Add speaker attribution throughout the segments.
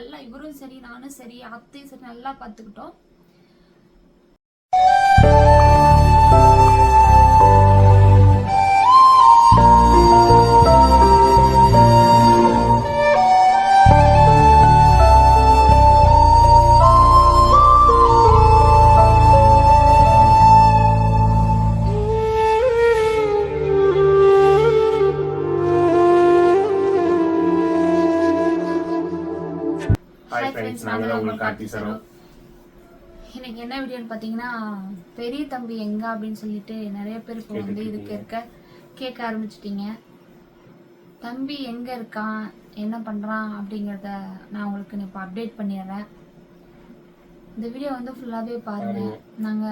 Speaker 1: நல்லா இவரும் சரி நானும் சரி அத்தையும் சரி நல்லா பார்த்துக்கிட்டோம்.
Speaker 2: ஹாய் ஃப்ரெண்ட்ஸ் நாங்கள் தான்
Speaker 1: நாங்க
Speaker 2: உங்களுக்கு காட்டி தரோம்
Speaker 1: இன்னைக்கு என்ன வீடியோன்னு பார்த்தீங்கன்னா பெரிய தம்பி எங்க அப்படின்னு சொல்லிட்டு நிறைய பேர் இப்போ வந்து இதுக்கு இருக்க கேட்க ஆரம்பிச்சிட்டீங்க. தம்பி எங்க இருக்கான் என்ன பண்றான் அப்படிங்கிறத நான் உங்களுக்கு இப்போ அப்டேட் பண்ணிடுறேன். இந்த வீடியோ வந்து ஃபுல்லாகவே பாருங்க. நாங்க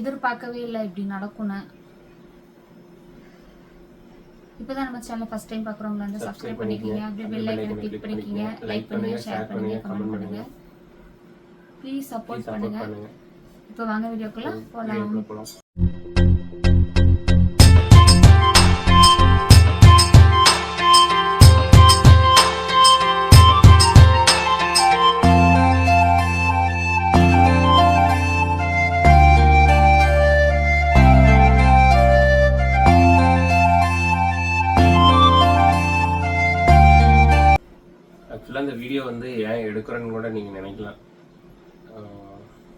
Speaker 1: எதிர்பார்க்கவே இல்லை இப்படி நடக்கும்னு. இப்போதான் நம்ம சேனல் ஃபர்ஸ்ட் டைம் பார்க்குறவங்க வந்து சப்ஸ்கிரைப் பண்ணிக்கோங்க. அப்படியே பெல் ஐக்கனை கிளிக் பண்ணிக்கோங்க. லைக் பண்ணுங்க ஷேர் பண்ணுங்க கமெண்ட் பண்ணுங்க. ப்ளீஸ் சப்போர்ட்
Speaker 2: சப்போர்ட்
Speaker 1: பண்ணுங்க.
Speaker 2: பண்ணுங்க.
Speaker 1: இப்போ வாங்க வீடியோக்குள்ள போலாம்.
Speaker 2: ஆக்சுவலாக அந்த வீடியோ வந்து ஏன் எடுக்கிறேன்னு கூட நீங்கள் நினைக்கலாம்.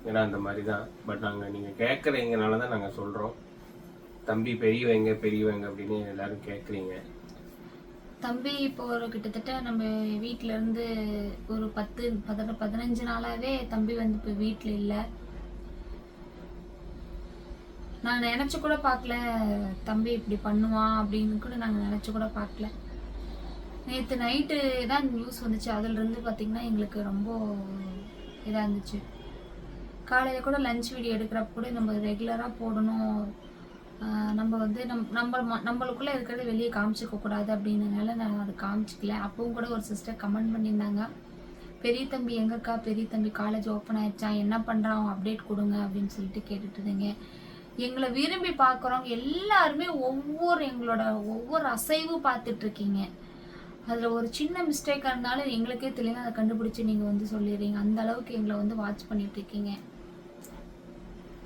Speaker 2: ஏன்னா அந்த மாதிரி தான் பட் நாங்கள் நீங்கள் கேட்குறீங்கனால தான் நாங்கள் சொல்கிறோம் தம்பி பெரியவங்க பெரியவங்க அப்படின்னு எல்லாரும் கேட்குறீங்க
Speaker 1: தம்பி இப்போ ஒரு கிட்டத்தட்ட நம்ம வீட்டிலேருந்து இருந்து ஒரு பத்து பதின பதினஞ்சு நாளாவே தம்பி வந்து இப்போ வீட்டில் இல்லை. நான் நினச்சி கூட பார்க்கல தம்பி இப்படி பண்ணுவான் அப்படின்னு கூட நாங்கள் நினச்சி கூட பார்க்கல நேற்று நைட்டு தான் நியூஸ் வந்துச்சு. அதுல இருந்து பார்த்தீங்கன்னா எங்களுக்கு ரொம்ப இதாக இருந்துச்சு. காலையில் கூட லஞ்ச் வீடியோ எடுக்கிறப்ப கூட நம்ம ரெகுலராக போடணும். நம்ம வந்து நம் நம்ம ம- இருக்கிறத வெளியே காமிச்சிக்க கூடாது அப்படின்றனால நான் அதை காமிச்சிக்கல. அப்பவும் கூட ஒரு சிஸ்டர் கமெண்ட் பண்ணியிருந்தாங்க. பெரிய தம்பி எங்கக்கா? பெரிய தம்பி காலேஜ் ஓப்பன் ஆயிடுச்சான் என்ன பண்ணுறான் அப்டேட் கொடுங்க அப்படின்னு சொல்லிட்டு கேட்டுட்டு இருந்தீங்க எங்களை விரும்பி பார்க்குறவங்க எல்லாருமே ஒவ்வொரு எங்களோட ஒவ்வொரு அசைவும் பார்த்துட்ருக்கீங்க அதில் ஒரு சின்ன மிஸ்டேக்காக இருந்தாலும் எங்களுக்கே தெரியல அதை கண்டுபிடிச்சி நீங்கள் வந்து சொல்லிடுறீங்க. அந்த அளவுக்கு எங்களை வந்து வாட்ச் பண்ணிட்டு இருக்கீங்க.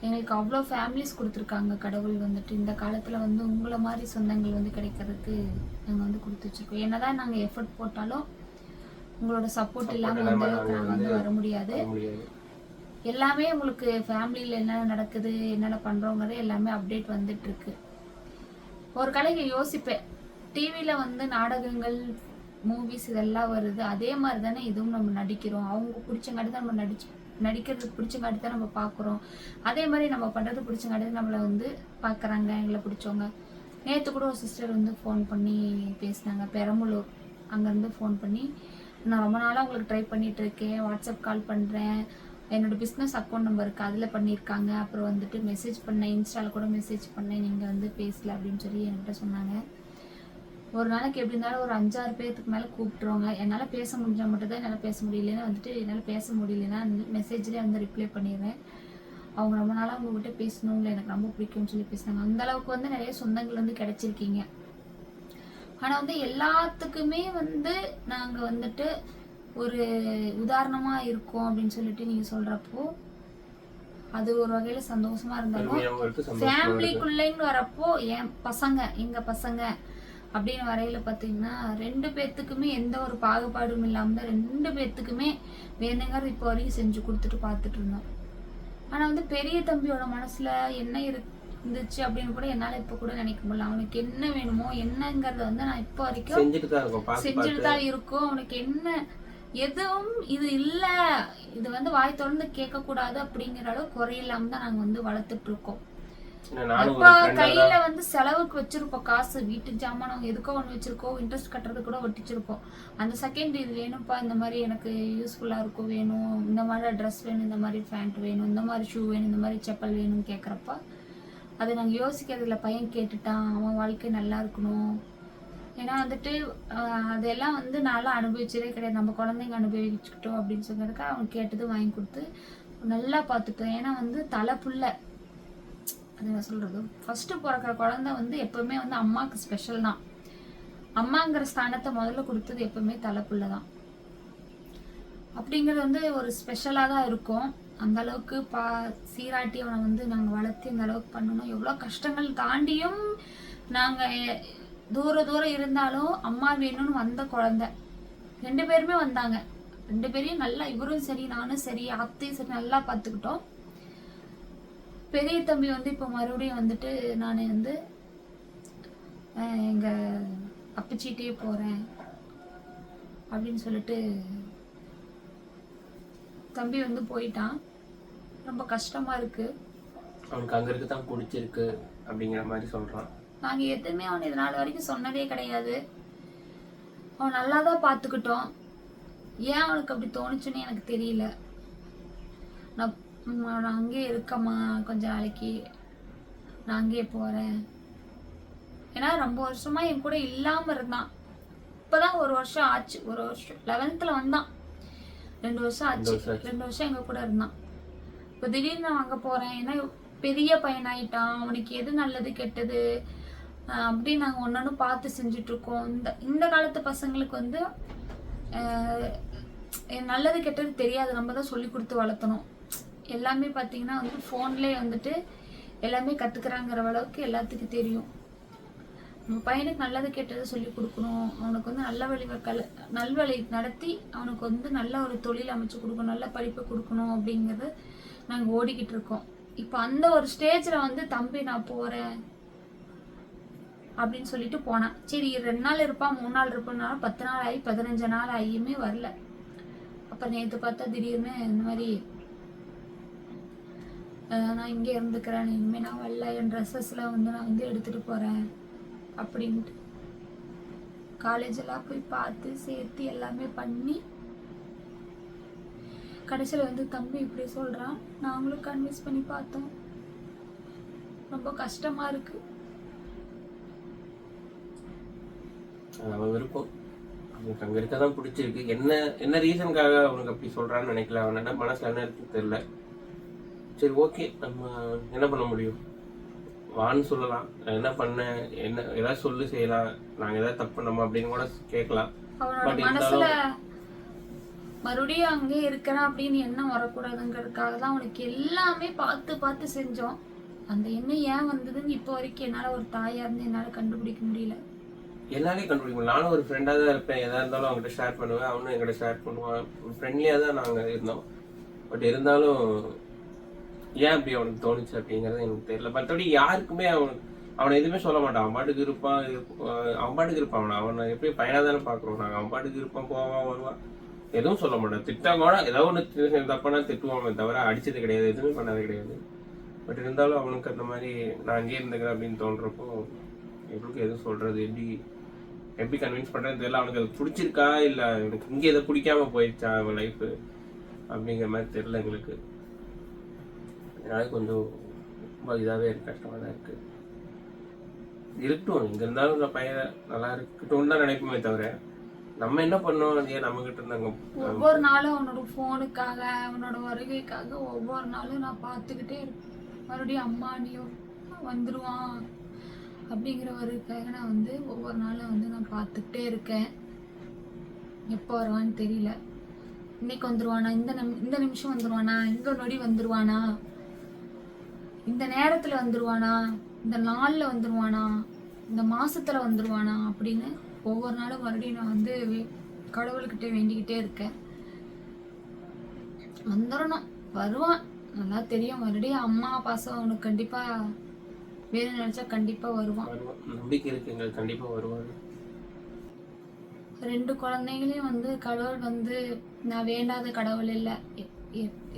Speaker 1: எங்களுக்கு அவ்வளோ ஃபேமிலிஸ் கொடுத்துருக்காங்க கடவுள் வந்துட்டு. இந்த காலத்தில் வந்து உங்களை மாதிரி சொந்தங்கள் வந்து கிடைக்கிறதுக்கு நாங்கள் வந்து கொடுத்து வச்சிருக்கோம். என்னதான் நாங்கள் எஃபர்ட் போட்டாலும் உங்களோட சப்போர்ட் இல்லாமல்
Speaker 2: இல்லாம
Speaker 1: வந்து வந்து வர முடியாது. எல்லாமே உங்களுக்கு ஃபேமிலியில் என்னென்ன நடக்குது என்னென்ன பண்ணுறோங்கிறது எல்லாமே அப்டேட் வந்துட்டு இருக்கு. ஒரு கலைக்கு யோசிப்பேன். டிவியில் வந்து நாடகங்கள் மூவிஸ் இதெல்லாம் வருது. அதே மாதிரி தானே இதுவும் நம்ம நடிக்கிறோம். அவங்க பிடிச்சங்காட்டி தான் நம்ம நடிச்சு நடிக்கிறது பிடிச்சங்காட்டி தான் நம்ம பார்க்குறோம் அதே மாதிரி நம்ம பண்ணுறது பிடிச்சங்காட்டி தான் நம்மளை வந்து பார்க்குறாங்க எங்களை பிடிச்சவங்க. நேற்று கூட ஒரு சிஸ்டர் வந்து ஃபோன் பண்ணி பேசினாங்க. பெரம்பலூர். அங்கேருந்து ஃபோன் பண்ணி நான் ரொம்ப நாளாக உங்களுக்கு ட்ரை பண்ணிகிட்ருக்கேன் இருக்கேன் வாட்ஸ்அப் கால் பண்ணுறேன் என்னோட பிஸ்னஸ் அக்கௌண்ட் நம்பர் இருக்குது அதில் பண்ணியிருக்காங்க. அப்புறம் வந்துட்டு மெசேஜ் பண்ணேன். இன்ஸ்டாவில் கூட மெசேஜ் பண்ணேன். நீங்கள் வந்து பேசல அப்படின்னு சொல்லி என்கிட்ட சொன்னாங்க. ஒரு நாளைக்கு எப்படி இருந்தாலும் ஒரு அஞ்சாறு பேர்த்துக்கு மேலே கூப்பிட்டுருவாங்க. என்னால் பேச முடிஞ்சால் மட்டும் தான் என்னால் பேச முடியலன்னா வந்துட்டு என்னால் பேச முடியலன்னா மெசேஜ்லேயே வந்து ரிப்ளை பண்ணிடுறேன் அவங்க ரொம்ப நாளாக உங்ககிட்ட பேசணும் இல்லை எனக்கு ரொம்ப பிடிக்கும்னு சொல்லி பேசினாங்க. அந்த அளவுக்கு வந்து நிறைய சொந்தங்கள் வந்து கிடைச்சிருக்கீங்க. ஆனால் வந்து எல்லாத்துக்குமே வந்து நாங்கள் வந்துட்டு ஒரு உதாரணமாக இருக்கோம் அப்படின்னு சொல்லிட்டு நீங்கள் சொல்கிறப்போ அது ஒரு வகையில் சந்தோஷமா இருந்தாலும் ஃபேமிலிக்குள்ளேன்னு வரப்போ என் பசங்க எங்க பசங்க அப்படின்னு வரையில பார்த்தீங்கன்னா ரெண்டு பேர்த்துக்குமே எந்த ஒரு பாகுபாடும் இல்லாம தான் ரெண்டு பேர்த்துக்குமே வேணுங்கிறது இப்போ வரைக்கும் செஞ்சு கொடுத்துட்டு பார்த்துட்டு இருந்தோம். ஆனா வந்து பெரிய தம்பியோட மனசுல என்ன இருந்துச்சு அப்படின்னு கூட என்னால இப்ப கூட நினைக்க முடியல. அவனுக்கு என்ன வேணுமோ என்னங்கறத வந்து நான் இப்போ வரைக்கும்
Speaker 2: செஞ்சுட்டு தான் இருக்கோம்.
Speaker 1: அவனுக்கு என்ன எதுவும் இது இல்ல. இது வந்து வாய் திறந்து கேட்க கூடாது அப்படிங்கிற அளவு குறையில்லாம தான் நாங்க வந்து வளர்த்துட்டு இருக்கோம். அப்பா கையில வந்து செலவுக்கு வச்சிருப்போம் காசு. வீட்டு ஜாமான் எதுக்கோ ஒன்று வச்சிருக்கோம். இன்ட்ரெஸ்ட் கட்டுறது கூட ஒட்டிச்சிருப்போம் அந்த செகண்ட் இது வேணும்ப்பா இந்த மாதிரி எனக்கு யூஸ்ஃபுல்லா இருக்கும் வேணும். இந்த மாதிரி ட்ரெஸ் வேணும் இந்த மாதிரி பேண்ட் வேணும் இந்த மாதிரி ஷூ வேணும் இந்த மாதிரி செப்பல் வேணும்னு கேட்குறப்ப அதை நாங்கள் யோசிக்கிறதுல பையன் கேட்டுட்டான் அவன் வாழ்க்கை நல்லா இருக்கணும். ஏன்னா வந்துட்டு அதெல்லாம் வந்து நான்லாம் அனுபவிச்சதே கிடையாது. நம்ம குழந்தைங்க அனுபவிச்சுக்கிட்டோம் அப்படின்னு சொன்னதுக்கு அவன் கேட்டது வாங்கி கொடுத்து நல்லா பார்த்துட்டோம். ஏன்னா வந்து தலை புள்ள என்ன சொல்கிறது ஃபஸ்ட்டு பிறக்கிற குழந்த வந்து எப்போவுமே வந்து அம்மாவுக்கு ஸ்பெஷல் தான். அம்மாங்கிற ஸ்தானத்தை முதல்ல கொடுத்தது எப்போவுமே தலைப்புள்ள தான். அப்படிங்கிறது வந்து ஒரு ஸ்பெஷலாக தான் இருக்கும். அந்த அளவுக்கு பா சீராட்டி அவனை வந்து நாங்கள் வளர்த்து இந்த அளவுக்கு பண்ணணும். எவ்வளோ கஷ்டங்கள் தாண்டியும் நாங்கள் தூர தூரம் இருந்தாலும் அம்மா வேணும்னு வந்த குழந்த. ரெண்டு பேருமே வந்தாங்க. ரெண்டு பேரையும் நல்லா இவரும் சரி நானும் சரி அத்தையும் சரி நல்லா பார்த்துக்கிட்டோம். பெரிய தம்பி வந்து இப்போ மறுபடியும் வந்துட்டு நான் வந்து அஹ், எங்க அப்பச்சிட்டே போறேன் அப்படின்னு சொல்லிட்டு தம்பி வந்து போயிட்டான். ரொம்ப கஷ்டமா இருக்கு.
Speaker 2: அவனுக்கு அங்க இருக்க தான் பிடிச்சிருக்கு அப்படிங்கிற மாதிரி சொல்றான்.
Speaker 1: நாங்க எதுவுமே அவன் இது நாள் வரைக்கும் சொன்னதே கிடையாது. அவன் நல்லா தான் பார்த்துக்கிட்டோம். ஏன் அவனுக்கு அப்படி தோணுச்சுன்னு எனக்கு தெரியல. நான் அங்கேயே இருக்கம்மா கொஞ்ச நாளைக்கு. நான் அங்கேயே போகிறேன் ஏன்னா ரொம்ப வருஷமா என் கூட இல்லாமல் இருந்தான் இப்போதான் ஒரு வருஷம் ஆச்சு. ஒரு வருஷம் லெவன்த்தில் வந்தான் ரெண்டு வருஷம் ஆச்சு. ரெண்டு வருஷம் எங்கள் கூட இருந்தான் இப்போ திடீர்னு நான் அங்கே போகிறேன் ஏன்னா பெரிய பையனாயிட்டான். அவனுக்கு எது நல்லது கெட்டது அப்படி நாங்கள் ஒன்று பார்த்து செஞ்சுட்டு இருக்கோம். இந்த இந்த காலத்து பசங்களுக்கு வந்து நல்லது கெட்டது தெரியாது. நம்ம தான் சொல்லி கொடுத்து வளர்த்தணும். எல்லாமே பார்த்தீங்கன்னா வந்து ஃபோன்லேயே வந்துட்டு எல்லாமே கற்றுக்குறாங்கிற அளவுக்கு எல்லாத்துக்கும் தெரியும். நம்ம பையனுக்கு நல்லது கெட்டது சொல்லி கொடுக்கணும். அவனுக்கு வந்து நல்ல வழி கல் நல்வழி நடத்தி அவனுக்கு வந்து நல்ல ஒரு தொழில் அமைச்சு கொடுக்கணும் நல்ல படிப்பை கொடுக்கணும் அப்படிங்கிறது நாங்கள் ஓடிக்கிட்டு இருக்கோம். இப்போ அந்த ஒரு ஸ்டேஜில் வந்து தம்பி நான் போகிறேன் அப்படின்னு சொல்லிட்டு போனான். சரி ரெண்டு நாள் இருப்பான் மூணு நாள் இருப்பான்னாலும் பத்து நாள் ஆகி பதினஞ்சு நாள் ஆகியுமே வரல. அப்போ நேற்று பார்த்தா திடீர்னு இந்த மாதிரி நான் இங்கே இருந்துக்கிறேன். இனிமேல் நான் வரல. என் ட்ரெஸ்ஸஸ்லாம் வந்து நான் வந்து எடுத்துகிட்டு போகிறேன் அப்படின்ட்டு. காலேஜெல்லாம் போய் பார்த்து சேர்த்து எல்லாமே பண்ணி கடைசியில் வந்து தம்பி இப்படி சொல்கிறான் நாங்களும் கன்வின்ஸ் பண்ணி பார்த்தோம். ரொம்ப கஷ்டமாக இருக்குது
Speaker 2: அவன் விருப்பம். அவனுக்கு அங்கே இருக்க தான் பிடிச்சிருக்கு. என்ன என்ன ரீசனுக்காக அவனுக்கு அப்படி சொல்கிறான்னு நினைக்கல. அவன் என்ன மனசில் என்ன இருக்குன்னு தெரியல. சரி ஓகே நம்ம என்ன பண்ண முடியும்? வான்னு சொல்லலாம். என்ன பண்ண என்ன ஏதாவது சொல்லு செய்யலாம். நாங்க ஏதாவது தப்பு பண்ணோமா அப்படின்னு கூட கேட்கலாம். But
Speaker 1: மனசுல மறுபடியும் அங்கே இருக்கிறான் அப்படின்னு எண்ணம் வரக்கூடாதுங்கிறதுக்காக தான் அவனுக்கு எல்லாமே பார்த்து பார்த்து செஞ்சோம். அந்த எண்ணம் ஏன் வந்ததுன்னு இப்போ வரைக்கும் என்னால் ஒரு தாயா இருந்து என்னால் கண்டுபிடிக்க முடியல.
Speaker 2: என்னாலே கண்டுபிடிக்க முடியல. நானும் ஒரு ஃப்ரெண்டாக தான் இருப்பேன். எதா இருந்தாலும் அவங்ககிட்ட ஷேர் பண்ணுவேன். அவனும் என்கிட்ட ஷேர் பண்ணுவான். ஃப்ரெண்ட்லியாக தான் நாங்கள் இருந்தோம். பட் இருந்தாலும் ஏன் அப்படி அவனுக்கு தோணுச்சு அப்படிங்கிறது எனக்கு தெரியல. மற்றபடி யாருக்குமே அவன் அவனை எதுவுமே சொல்ல மாட்டான். அவன் பாட்டுக்கு இருப்பான் இருப்ப- அவன் பாட்டுக்கு இருப்பான் அவனை. அவனை எப்படி பையனாக தானே பார்க்குறோம். நாங்கள் அவன் பாட்டுக்கு இருப்பான் போவான் வருவான் எதுவும் சொல்ல மாட்டான். திட்டம் கூட ஏதாவது ஒன்று தப்பானா திட்டுவானே தவிர அடிச்சது கிடையாது. எதுவுமே பண்ணது கிடையாது. பட் இருந்தாலும் அவனுக்கு அந்த மாதிரி நான் அங்கேயே இருந்துக்கிறேன் அப்படின்னு தோன்றப்போ எங்களுக்கு எதுவும் சொல்றது? எப்படி எப்படி கன்வின்ஸ் பண்ணுறதுன்னு தெரியல. அவனுக்கு அது பிடிச்சிருக்கா? இல்ல எனக்கு இங்கே எதை பிடிக்காம போயிடுச்சா அவன் லைஃப் அப்படிங்கிற மாதிரி தெரியல எங்களுக்கு. அதனால கொஞ்சம் ரொம்ப இதாவே இருக்கு தான் இருக்கு. இருக்கட்டும் இங்க இருந்தாலும் இந்த பையன் நல்லா இருக்கட்டும் தான் நினைப்போமே தவிர நம்ம என்ன பண்ணோம்? ஏன் நம்ம கிட்ட இருந்தாங்க
Speaker 1: ஒவ்வொரு நாளும் அவனோட ஃபோனுக்காக அவனோட வருகைக்காக ஒவ்வொரு நாளும் நான் பார்த்துக்கிட்டே இருப்பேன். மறுபடியும் அம்மா நீ வந்துடுவான் அப்படிங்கிற வருகைக்காக நான் வந்து ஒவ்வொரு நாளும் வந்து நான் பார்த்துக்கிட்டே இருக்கேன். எப்போ வருவான்னு தெரியல. இன்னைக்கு வந்துருவானா? இந்த நிமி இந்த நிமிஷம் வந்துருவானா? இந்த நொடி வந்துருவானா? இந்த நேரத்தில் வந்துருவானா? இந்த நாளில் வந்துருவானா? இந்த மாசத்துல வந்துருவானா? அப்படின்னு ஒவ்வொரு நாளும் மறுபடியும் நான் வந்து கடவுள்கிட்ட வேண்டிக்கிட்டே இருக்கேன். வந்துடணும் வருவான். நல்லா தெரியும். மறுபடியும் அம்மா பாசம் அவனுக்கு கண்டிப்பா வேணும் நினைச்சா கண்டிப்பா வருவான்.
Speaker 2: வருவான். நம்பிக்கை இருக்கு எங்களுக்கு. கண்டிப்பா வருவாங்க
Speaker 1: ரெண்டு குழந்தைங்களையும் வந்து கடவுள் வந்து நான் வேண்டாத கடவுள் இல்லை.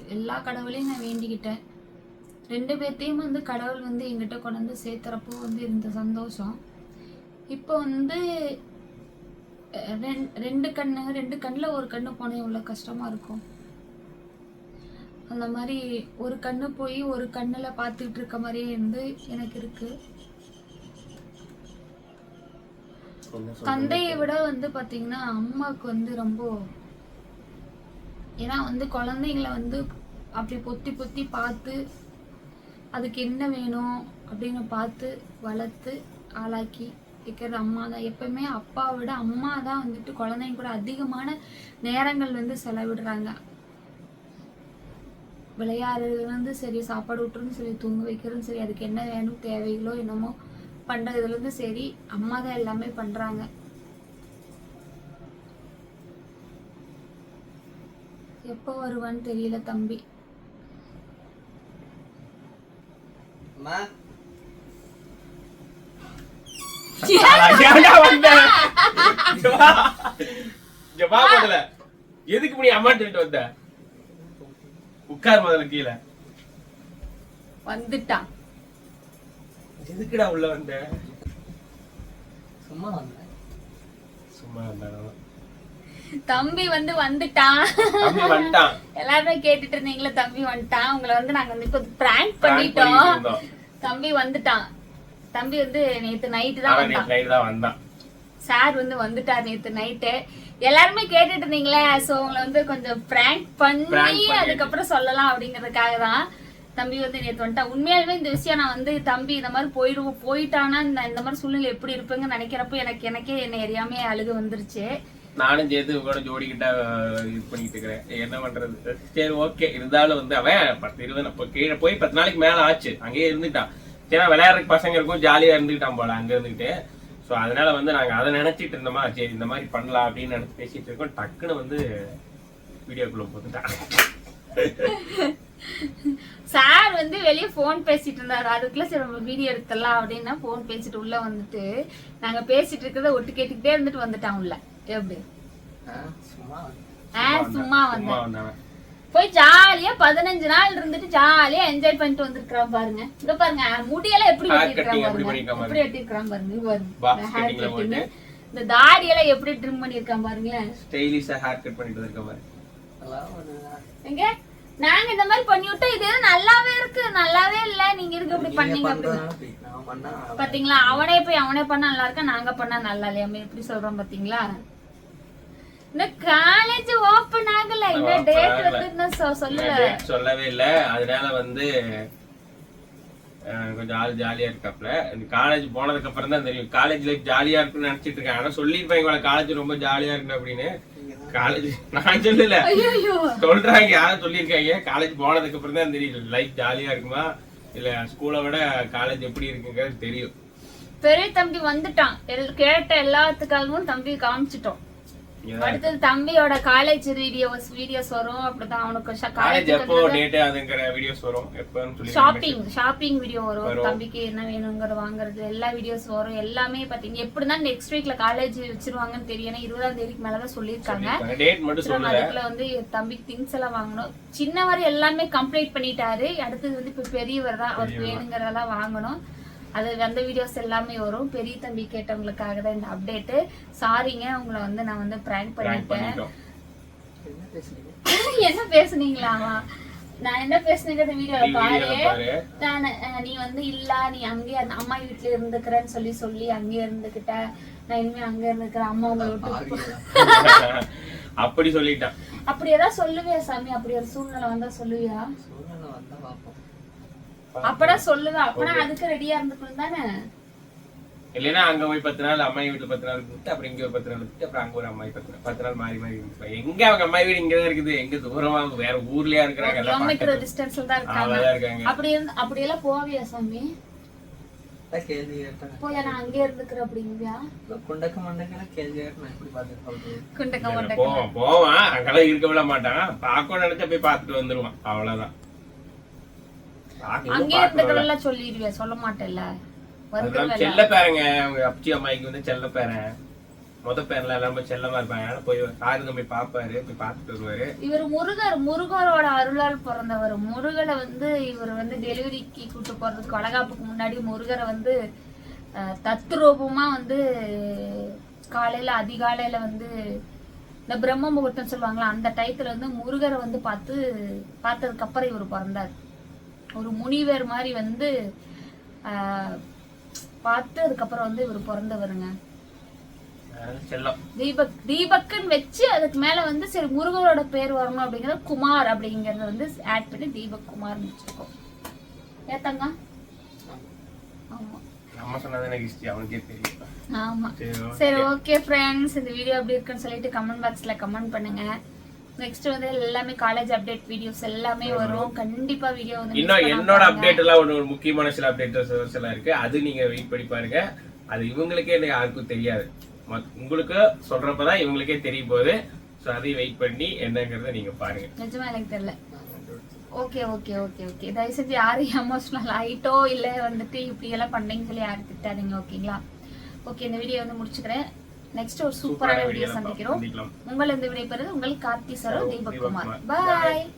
Speaker 1: எல்லா கடவுளையும் நான் வேண்டிக்கிட்டேன். ரெண்டு பேர்த்தையும் வந்து கடவுள் வந்து எங்கிட்ட கொண்டு வந்து சேர்த்துறப்போ வந்து இருந்த சந்தோஷம். இப்போ வந்து ரெண்- ரெண்டு கண்ணு ரெண்டு கண்ணில் ஒரு கண்ணு போனால் எவ்வளோ கஷ்டமாக இருக்கும்? அந்த மாதிரி ஒரு கண்ணு போய் ஒரு கண்ணில் பார்த்துக்கிட்டு இருக்க மாதிரியே இருந்து எனக்கு இருக்குது
Speaker 2: சொல்றது?
Speaker 1: தந்தையை விட வந்து பாத்தீங்கன்னா அம்மாவுக்கு வந்து ரொம்ப ஏன்னா வந்து குழந்தைங்கள வந்து அப்படி பொத்தி பொத்தி பார்த்து அதுக்கு என்ன வேணும் அப்படின்னு பார்த்து வளர்த்து ஆளாக்கி வைக்கிறது அம்மா தான். எப்பவுமே அப்பாவை விட அம்மா தான் வந்துட்டு குழந்தைங்க கூட அதிகமான நேரங்கள் வந்து செலவிடுறாங்க. விளையாடுறதுலேருந்து சரி சாப்பாடு விட்டுருந்து சரி தூங்க வைக்கிறதும் சரி அதுக்கு என்ன வேணும் தேவைகளோ என்னமோ பண்ணுறதுலேருந்து சரி அம்மா தான் எல்லாமே பண்ணுறாங்க எப்போ வருவான்னு தெரியல தம்பி.
Speaker 2: முதல்ல. எதுக்கு இப்படி அம்மான்னு சொல்லிட்டு வந்த? உட்கார் முதல்ல கீழே.
Speaker 1: வந்துட்டான்.
Speaker 2: எதுக்குடா உள்ள வந்த?
Speaker 3: சும்மா வந்தேன்
Speaker 2: சும்மா இருந்தாலும்
Speaker 1: தம்பி வந்து வந்துட்டான். எல்லாருமே கேட்டுட்டு இருந்தீங்களா தம்பி வந்துட்டான். உங்களை வந்து நாங்க வந்து பிராங்க்
Speaker 2: Prank
Speaker 1: பண்ணிட்டோம். தம்பி வந்துட்டான். தம்பி வந்து நேத்து நைட்டு தான் வந்தான்.
Speaker 2: தான்
Speaker 1: சார் வந்து வந்துட்டார் நேத்து நைட்டு எல்லாருமே கேட்டுட்டு இருந்தீங்களே சோ உங்களை வந்து கொஞ்சம் பிராங்க் பண்ணி. அதுக்கப்புறம் சொல்லலாம் அப்படிங்கறதுக்காக தான் தம்பி வந்து நேத்து வந்துட்டான். உண்மையாலுமே இந்த விஷயம் நான் வந்து தம்பி இந்த மாதிரி போயிடுவோம் போயிட்டானா இந்த இந்த மாதிரி சூழ்நிலை எப்படி இருப்பேங்க நினைக்கிறப்ப எனக்கு எனக்கே என்ன எரியாமே அழுக வந்துருச்சு.
Speaker 2: நானும் சேர்த்து கூட ஜோடிக்கிட்ட இது பண்ணிட்டு இருக்கிறேன். என்ன பண்றது? சரி ஓகே. இருந்தாலும் வந்து அவன் பத்து இருபது இப்போ கீழே போய் பத்து நாளைக்கு மேல ஆச்சு. அங்கேயே இருந்துட்டான். சரி விளையாடுறதுக்கு பசங்க இருக்கும் ஜாலியா இருந்துக்கிட்டான் போல அங்க இருந்துக்கிட்டு ஸோ அதனால வந்து நாங்க அதை நினைச்சிட்டு இருந்தோமா சரி இந்த மாதிரி பண்ணலாம் அப்படின்னு நினைச்சு பேசிட்டு இருக்கோம். டக்குன்னு வந்து வீடியோக்குள்ள போட்டுட்டான்
Speaker 1: சார் வந்து வெளியே ஃபோன் பேசிட்டு இருந்தாரு. அதுக்குள்ள சரி நம்ம வீடியோ எடுத்துடலாம் அப்படின்னா ஃபோன் பேசிட்டு உள்ள வந்துட்டு நாங்க பேசிட்டு இருக்கிறத ஒட்டு கேட்டுக்கிட்டே இருந்துட்டு வந்துட்டான் உள்ள. எப்படி?
Speaker 3: ஆ, சும்மா வந்தேன்.
Speaker 1: போய் ஜாலியா பதினஞ்சு நாள் இருந்துட்டு ஜாலியா என்ஜாய் பண்ணிட்டு வந்திருக்கான் பாருங்க. இங்க பாருங்க முடியெல்லாம் எப்படி வெட்டிருக்கான்
Speaker 2: எப்படி
Speaker 1: பாருங்க. வெட்டிருக்கான் பாருங்க. பாருங்க இந்த தாடியெல்லாம் எப்படி ட்ரிம் பண்ணிருக்கான் பாருங்களேன்.
Speaker 2: ஸ்டைலிஷா ஹேர் கட் பண்ணிட்டு இருக்க மாதிரி
Speaker 3: அதெல்லாம் ஒரு
Speaker 1: எங்க? நாங்க இந்த மாதிரி பண்ணி விட்டா இது எதுவும் நல்லாவே இருக்கு. நல்லாவே இல்ல. நீங்க இருக்கு இப்படி பண்ணீங்க அப்படி
Speaker 3: பண்றதுனால அப்படி. நான் பண்ணா
Speaker 1: பாத்தீங்களா? அவனே போய் அவனே பண்ணா நல்லா இருக்கா நாங்க பண்ணா நல்லா இல்லையா எப்படி சொல்றோம் பாத்தீங்களா? இன்னும் காலேஜ் ஓபன் ஆகல. இன்னும் டேட். வந்து இன்னும் சொல்லல.
Speaker 2: சொல்லவே இல்ல. அதனால வந்து கொஞ்சம் ஆள் ஜாலியா இருக்காப்ல. காலேஜ் போனதுக்கு அப்புறம் தான் தெரியும். காலேஜ் லைஃப் ஜாலியா இருக்குன்னு நினைச்சிட்டு இருக்கேன். ஆனா சொல்லிருப்பாங்க இவள காலேஜ் ரொம்ப ஜாலியா இருக்கு அப்படின்னு. காலேஜ் நான் சொல்லல. சொல்றாங்க. யாரும் சொல்லியிருக்காங்க. காலேஜ் போனதுக்கு அப்புறம் தான் தெரியும். லைஃப் ஜாலியா இருக்குமா? இல்ல ஸ்கூலை விட காலேஜ் எப்படி இருக்குங்கிறது தெரியும்.
Speaker 1: பெரிய தம்பி வந்துட்டான். கேட்ட எல்லாத்துக்காகவும் தம்பி காமிச்சிட்டோம். அடுத்தது தம்பியோட காலேஜ் வீடியோஸ் வீடியோஸ் வரும். அப்படிதான் அவனுக்கு
Speaker 2: காலேஜ் எப்போ டேட் அதுங்கிற வீடியோஸ் வரும்? எப்போன்னு சொல்லி
Speaker 1: ஷாப்பிங் ஷாப்பிங் வீடியோ வரும். தம்பிக்கு என்ன வேணுங்கிற வாங்குறது எல்லா வீடியோஸ் வரும். எல்லாமே பாத்தீங்க எப்படிதான் நெக்ஸ்ட் வீக்ல காலேஜ் வச்சிருவாங்கன்னு ஏன்னா இருபதாம் தேதிக்கு மேலதான் சொல்லியிருக்காங்க.
Speaker 2: டேட் மட்டும் சொல்லல.
Speaker 1: அதுக்குள்ள வந்து தம்பிக்கு திங்ஸ் எல்லாம் வாங்கணும். சின்னவர் எல்லாமே கம்ப்ளீட் பண்ணிட்டாரு. அடுத்தது வந்து இப்ப பெரியவர் தான் அவருக்கு வேணுங்கிறதெல்லாம் வாங்கணும். அது அந்த வீடியோஸ் எல்லாமே வரும். பெரிய தம்பி கேட்டவங்களுக்காக தான் இந்த அப்டேட் சாரிங்க உங்களை வந்து நான் வந்து பிராங்க் பண்ணிட்டேன்.
Speaker 3: என்ன
Speaker 1: பேசுனீங்களாமா நான் என்ன பேசுனேங்கிறத வீடியோல பாரு.
Speaker 2: வீடியோல பாரு.
Speaker 1: நான் நீ வந்து இல்ல நீ அங்கேயே அம்மா வீட்டுல இருந்துக்கிறேன்னு சொல்லி சொல்லி அங்கேயே இருந்துக்கிட்ட நான் இனிமே அங்க இருந்துக்கிறேன் அம்மா உங்களை விட்டு
Speaker 2: அப்படி சொல்லிட்டான்.
Speaker 1: அப்படி ஏதாவது சொல்லுவியா சாமி? அப்படி ஒரு சூழ்நிலை வந்தா சொல்லுவியா? அப்படா சொல்லுவேன் அப்பனா அதுக்கு ரெடியா இருந்துக்கணும் தானே?
Speaker 2: இல்லைன்னா அங்க போய் பத்து நாள் அம்மாயி வீட்டுல பத்து நாள் இருந்துட்டு அப்புறம் இங்க ஒரு பத்து நாள் இருந்துட்டு அப்புறம் அங்க ஒரு அம்மாயி பத்து நாள் பத்து நாள் மாறி மாறி இருந்துட்டு எங்க அவங்க அம்மாயி வீடு இங்கதான் இருக்குது. எங்க தூரமா வேற ஊர்லயா இருக்கிறாங்க?
Speaker 1: கிலோமீட்டர். டிஸ்டன்ஸ்ல தான் இருக்காங்க. அப்படி இருந்து அப்படி எல்லாம் போவியா சாமி?
Speaker 2: போவான். அங்கெல்லாம் இருக்க விட மாட்டான். பார்க்கணும் நினைச்சா போய் பார்த்துட்டு வந்துருவான். அவ்வளவுதான். பார்க்கணும்,
Speaker 1: அங்கே
Speaker 2: பார்க்கணும்.
Speaker 1: இருந்துக்கிறதெல்லாம் சொல்லிடுவியா சொல்ல மாட்டேல்ல வந்துருவேல
Speaker 2: செல்ல பேரங்க. அவங்க அப்பச்சி அம்மாய்க்கு வந்து செல்ல பேரன் முத பேர்ல எல்லாமே செல்லமா இருப்பாங்க. போய் சாருங்க போய் பாப்பாரு. போய் பார்த்துட்டு வருவாரு.
Speaker 1: இவர் முருகர் முருகரோட அருளால் பிறந்தவர். முருகரை வந்து இவர் வந்து டெலிவரிக்கு கூட்டு போறதுக்கு வளகாப்புக்கு முன்னாடி முருகரை வந்து தத்ரூபமா வந்து காலையில அதிகாலையில வந்து இந்த பிரம்ம முகூர்த்தம் சொல்லுவாங்களா? அந்த டயத்துல வந்து முருகரை வந்து பார்த்து பார்த்ததுக்கு அப்புறம் இவர் பிறந்தார். ஒரு முனிவர் மாதிரி வந்து பார்த்து அதுக்கப்புறம் வந்து இவர் பிறந்தவருங்க. தீபக் தீபக்குன்னு வச்சு அதுக்கு மேல வந்து சரி முருகரோட பேர் வரணும் அப்படிங்கறது குமார் அப்படிங்கறத வந்து ஆட் பண்ணி தீபக் குமார்னு வச்சிருக்கோம். ஏத்தாங்க ஆமா.
Speaker 2: சரி.
Speaker 1: ஓகே ஃப்ரெண்ட்ஸ் இந்த வீடியோ எப்படி இருக்குன்னு சொல்லிட்டு கமெண்ட் பாக்ஸ்ல கமெண்ட் பண்ணுங்க. நெக்ஸ்ட் வந்து எல்லாமே காலேஜ் அப்டேட் வீடியோஸ் எல்லாமே வரும். கண்டிப்பா வீடியோ வந்து
Speaker 2: இன்னும் என்னோட. அப்டேட் எல்லாம் ஒன்று முக்கியமான சில அப்டேட்ஸ் எல்லாம் இருக்கு. அது நீங்க வெயிட் பண்ணி பாருங்க. அது இவங்களுக்கே இன்னும் யாருக்கும் தெரியாது. உங்களுக்கு சொல்றப்பதான் இவங்களுக்கே தெரிய போகுது. ஸோ அதையும் வெயிட் பண்ணி என்னங்கிறத நீங்க பாருங்க.
Speaker 1: நிஜமா எனக்கு தெரியல. ஓகே ஓகே ஓகே ஓகே தயவு செஞ்சு யாரும் எமோஷனல் ஆயிட்டோ இல்லை வந்துட்டு இப்படி எல்லாம் பண்ணீங்கன்னு சொல்லி யாரும் திட்டாதீங்க ஓகேங்களா ஓகே இந்த வீடியோ வந்து முடிச்சுக்கிறேன். நெக்ஸ்ட் ஒரு சூப்பரான வீடியோ சந்திக்கிறோம். உங்கள் இந்த விடைபெறுவது உங்கள் கார்த்தி
Speaker 2: சரோ
Speaker 1: தீபக் குமார்.
Speaker 2: தீபக் குமார்.
Speaker 1: பாய்